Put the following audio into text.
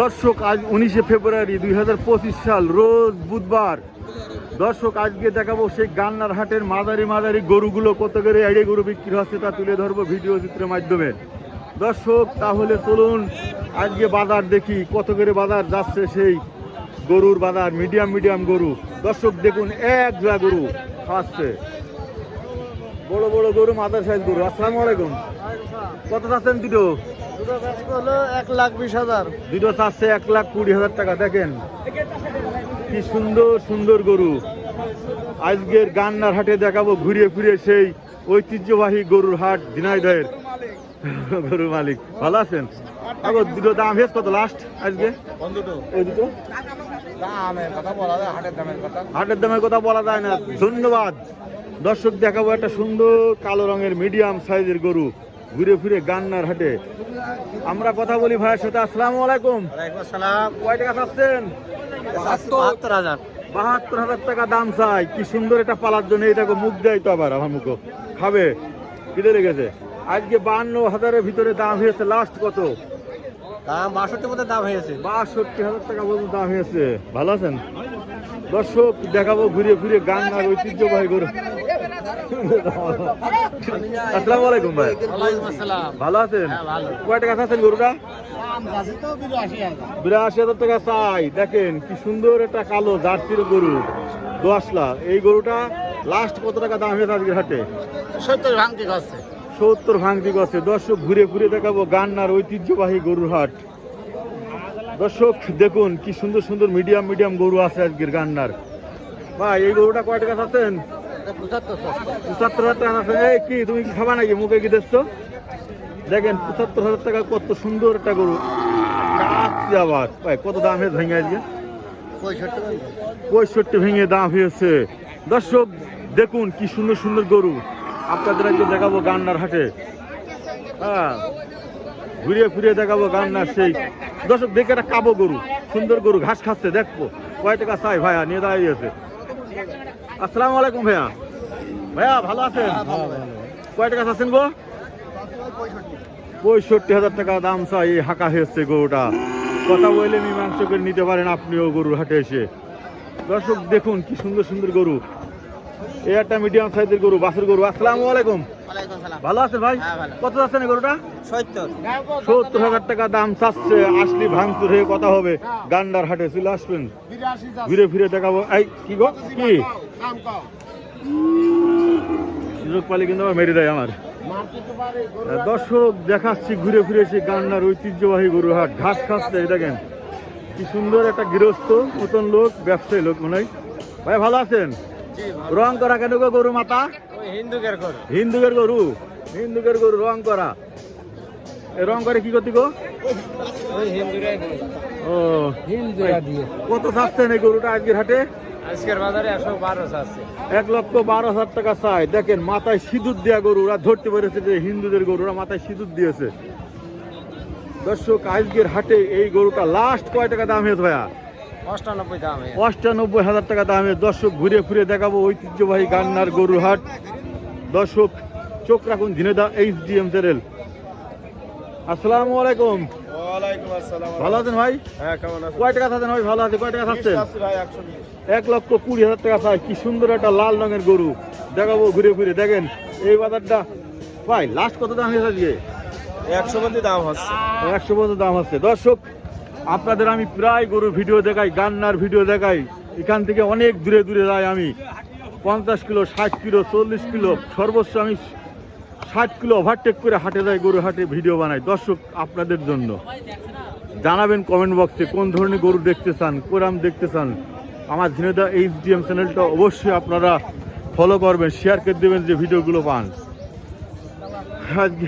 দর্শক, আজ উনিশে ফেব্রুয়ারি দুই হাজার পঁচিশ সাল, রোজ বুধবার। দর্শক, আজকে দেখাবো সেই গান্নার হাটের মাদারি মাদারি গরুগুলো, কত করে এড়ে গরু বিক্রি হচ্ছে তা তুলে ধরবো ভিডিও চিত্রের মাধ্যমে। দর্শক, তাহলে চলুন, আজকে বাজার দেখি, কত করে বাজার যাচ্ছে সেই গরুর বাজার, মিডিয়াম মিডিয়াম গরু। দর্শক, দেখুন, এক জোড়া গরু আসছে। বড় বড় গরু মাদার সাইজ গরু। আসসালামু আলাইকুম। কত চাচ্ছেন দুটো? দুটো এক লাখ বিশ হাজার দুটো চাচ্ছে এক লাখ কুড়ি হাজার টাকা দেখেন। কি সুন্দর সুন্দর গরু। আজকের গান্নার হাটে দেখাবো ঘুরিয়ে ফিরে সেই ঐতিহ্যবাহী গরুর হাট ঝিনাইদহের। গরুর মালিক। ভালো আছেন? আগো দুটো দাম হেস কত লাস্ট আজকে? দুটো? হাটের দামের কথা বলা যায় না। ধন্যবাদ। দর্শক দেখাবো একটা সুন্দর কালো রঙের মিডিয়াম সাইজের গরু। ঘুরে ফিরে গান্নার হাটে। আমরা কথা বলি ভাইয়ের সাথে। আসসালামু আলাইকুম। কয় টাকা চাচ্ছেন? বাহাত্তর হাজার। বাহাত্তর হাজার টাকা দাম চাই। কি সুন্দর এটা পালার জন্য। এটাকে মুখ দেয় তো আবার আমার মুখো। খাবে? কিনে লেগেছে আজকে বান্ন হাজারের ভিতরে দাম হয়েছে। লাস্ট কত? দাম বাষট্টির মধ্যে দাম হয়েছে। বাষট্টি হাজার টাকা পর্যন্ত দাম হয়েছে। ভালো আছেন? দর্শক দেখাবো ঘুরে ফিরে গান আর ঐতিহ্যবাহী গরু। আসসালামু আলাইকুম ভাই। ভালো আছেন? হ্যাঁ, কয় টাকা আছেন গরুটা? বিরাশি হাজার টাকা চাই। দেখেন কি সুন্দর একটা কালো জার্সির গরু দশ লাখ এই গরুটা লাস্ট কত টাকা দাম হয়েছে আজকের হাটে? সত্তর ভাঙতি করছে। সত্তর ভাঙতি গছে দর্শক ঘুরে ঘুরে দেখাবো গান্নার ঐতিহ্যবাহী গরুর হাট। দর্শক দেখুন কি সুন্দর সুন্দর মিডিয়াম মিডিয়াম গরু আছে আজকের গান্নার। ভাই এই গরুটা কয় টাকা চাচ্ছেন পঁচাত্তর হাজার টাকা আছে। এই কি তুমি কি খাবা নাকি? মুখে কি দেখছ? দেখেন পঁচাত্তর হাজার টাকা কত সুন্দর একটা গরু। আবার ভাই কত দাম হয়েছে ভেঙে আজকে? পঁয়ষট্টি ভেঙে দাম হয়েছে। দর্শক দেখুন কি সুন্দর সুন্দর গরু। আপনাদের আজকে দেখাবো গান্নার হাটে। হ্যাঁ ঘুরিয়ে ফিরিয়ে দেখাবো গান্নার সেই। দর্শক দেখে একটা কাবো গরু সুন্দর গরু ঘাস খাচ্ছে দেখব। কয় টাকা চাই ভাইয়া নিয়ে দাঁড়িয়েছে আসসালামু আলাইকুম ভাইয়া। ভাইয়া ভালো আছেন? কয় টাকা চাচ্ছেন গো? পঁয়ষট্টি হাজার টাকা দাম চাই এই হাঁকা হয়েছে গরুটা। কথা বলে মীমাংস করে নিতে পারেন আপনিও গরুর হাটে এসে। দর্শক দেখুন কি সুন্দর সুন্দর গরু। এই একটা মিডিয়াম সাইজের গরু বাসের গরু। আসসালামু আলাইকুম। ভালো আছে ভাই? হ্যাঁ, কত গরুটা? সত্তর। হাজার টাকা দাম চাচ্ছে। আসলি ভাঙচুর হয়ে কথা হবে। গান্ডার হাটে চলে আসবেন। ঘুরে ফিরে দেখাবো। এই কি গো? কি? সুযোগ পালি কিন্তু মেরে দেয় আমার। দর্শক দেখাচ্ছি ঘুরে ফিরে সে গান্নার ঐতিহ্যবাহী গরু হাট। ঘাস খাচ্ছে দেখেন। কি সুন্দর একটা গৃহস্থ মতন লোক ব্যবসায়ী লোক মনে হয়। ভাই ভালো আছেন? রং করা কেন গো গরু মাতা? হিন্দুকের ঘর হিন্দুকের গরু? হিন্দুকের গরু রং করা। রং করে কি করতে গো? ও হিন্দুরা দিয়ে। কত চাচ্ছেন এই গরুটা আজকের হাটে? আজকের বাজারে একশো বারো আছে এক লক্ষ বারো হাজার টাকা চাই। দেখেন মাথায় সিঁদুর দেওয়া গরু। ওরা ধরতে পেরেছে যে হিন্দুদের গরু। ওরা মাথায় সিঁদুর দিয়েছে। দর্শক আজকের হাটে এই গরুটা লাস্ট কয় টাকা দাম হয়েছে ভাইয়া? অষ্টানব্বই দাম হাজার টাকা দামে দর্শক ঘুরে ফিরে দেখাবো ঐতিহ্যবাহী গান্নার গরুর হাট। দর্শক চোখ রাখুন Jhenaida H D M channel. আসসালামু আলাইকুম। ভালো আছেন ভাই? হ্যাঁ কয় টাকা থাকেন ভাই? ভালো আছে। কয় টাকা থাকছেন এক লক্ষ কুড়ি হাজার টাকা চাই। কি সুন্দর একটা লাল রঙের গরু। দেখাবো ঘুরে ফিরে। দেখেন এই বাজারটা ভাই লাস্ট কত দাম হয়েছে আজকে? একশো মধ্যে দাম হচ্ছে। একশো পর্যন্ত দাম হচ্ছে। দর্শক আপনাদের আমি প্রায় গরুর ভিডিও দেখাই, গান্নার ভিডিও দেখাই। এখান থেকে অনেক দূরে দূরে যাই আমি। পঞ্চাশ কিলো, ষাট কিলো, চল্লিশ কিলো, সর্বোচ্চ আমি ষাট কিলো ওভারটেক করে হাটে যাই, গরু হাটে ভিডিও বানাই। দর্শক, আপনাদের জন্য। জানাবেন কমেন্ট বক্সে কোন ধরনের গরু দেখতে চান, কোরাম দেখতে চান। আমার ঝিনেদা এম চ্যানেলটা অবশ্যই আপনারা ফলো করবেন শেয়ার করে দেবেন যে ভিডিওগুলো পান। আজকে